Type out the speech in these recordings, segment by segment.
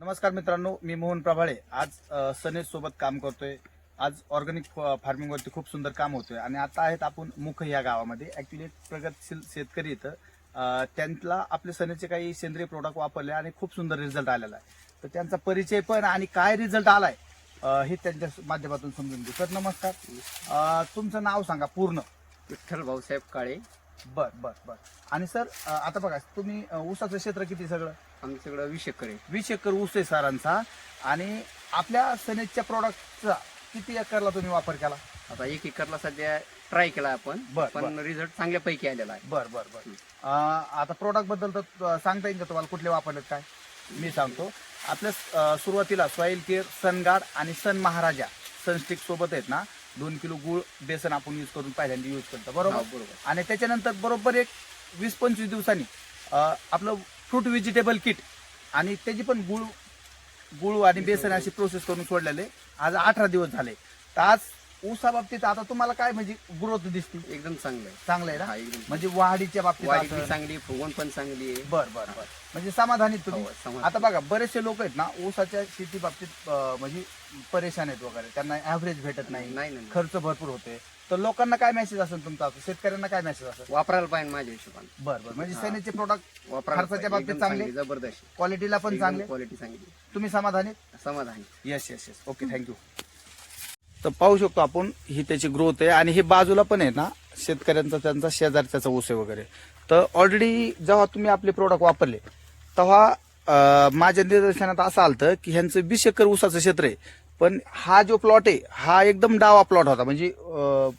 नमस्कार मित्रांनो मी मोहन प्रभाळे. आज सनेज सोबत काम करतोय. आज ऑर्गॅनिक फार्मिंग वरती खूप सुंदर काम होतोय. आणि आता आहेत आपण मुख या गावामध्ये. ऍक्च्युली एक प्रगतशील शेतकरी इथं. त्यांना आपले सनेचे काही सेंद्रिय प्रोडक्ट वापरले आणि खूप सुंदर रिझल्ट आलेला आहे. तर त्यांचा परिचय पण आणि काय रिझल्ट आलाय हे त्यांच्या माध्यमातून समजून घेऊ. सर नमस्कार. तुमचं नाव सांगा पूर्ण. विठ्ठल भाऊसाहेब काळे. बर बर बर. आणि सर अ, आता बघा तुम्ही अ, ऊसाचं क्षेत्र किती सगळं? आमच्याकडं वीस एकर आहे. वीस एकर ऊस आहे सरांचा. आणि आपल्या सनेजच्या प्रोडक्टचा किती एकरला तुम्ही वापर केला? आता एक एकरला सध्या ट्राय केला आपण बर, पण रिझल्ट चांगल्यापैकी आलेला आहे. बर बर बर. अं, आता प्रोडक्टबद्दल तर अं, सांगता येईल का तुम्हाला? कुठले वापरलेत काय? मी सांगतो. आपल्या अं, सुरुवातीला सॉइल केअर सनगार्ड आणि सन महाराजा सनस्टिक सोबत आहेत ना? दोन किलो गुळ बेसन आपण यूज करून पहिल्यांदा यूज करतो हा, बरोबर? बरोबर. आणि त्याच्यानंतर बरोबर एक वीस पंचवीस दिवसांनी अं, आपलं फ्रूट व्हेजिटेबल किट आणि त्याची पण गुळ गुळ आणि बेसन अशी प्रोसेस करून सोडलेले. आज अठरा दिवस झाले. तर आज ऊसा बाबतीत आता तुम्हाला काय म्हणजे ग्रोथ दिसते? एकदम चांगलं आहे. चांगलं आहे ना? एकदम म्हणजे वाढीच्या बाबतीत चांगली फुगवण पण चांगली आहे. बर बर बर. म्हणजे समाधानी तुम्ही? हो, समाधानी. आता बघा बरेचसे लोक आहेत ना ऊसाच्या शेती बाबतीत अं, म्हणजे परेशान आहेत वगैरे. त्यांना ऍव्हरेज भेटत नाही. नाही नाही खर्च भरपूर होते. तर लोकांना काय मेसेज असेल तुमचा? शेतकऱ्यांना काय मेसेज असेल? वापरायला पाहिजे माझ्या हिशोबाने. बर बर. म्हणजे. सेनेचे प्रोडक्ट वापरायला खर्चाच्या पाहिजे. बाबतीत एकदम चांगले? चांगली, जबरदस्त. क्वालिटीला पण चांगले? क्वालिटी चांगली. तुम्ही समाधानी? समाधानी. Yes yes yes okay thank you तर पाहू शकतो आपण ही त्याची ग्रोथ आहे. आणि हे बाजूला पण आहे ना शेतकऱ्यांचा त्यांचा शेजारच्याचा ऊस आहे वगैरे. तर ऑलरेडी जेव्हा तुम्ही आपले प्रोडक्ट वापरले तेव्हा माझ्या निदर्शनात असं आलतं की ह्यांचं वीस एकर ऊसाचं क्षेत्र आहे. पण हा जो प्लॉट आहे हा एकदम डावा प्लॉट होता. म्हणजे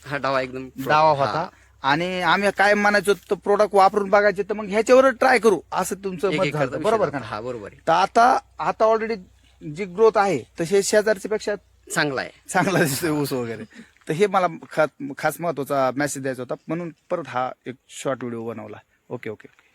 हा डावा एकदम डावा होता. आणि आम्ही काय म्हणायचो तर प्रोडक्ट वापरून बघायचे तर मग ह्याच्यावर ट्राय करू असं तुमचं मत झालं. बरोबर. का? हा बरोबर तर आता आता ऑलरेडी जी ग्रोथ आहे तसे शेजारच्या पेक्षा चांगला आहे. चांगला दिसतोय ऊस वगैरे. तर हे मला खा- खास महत्त्वाचा मेसेज द्यायचा होता. म्हणून परत हा एक शॉर्ट व्हिडिओ बनवला. Okay okay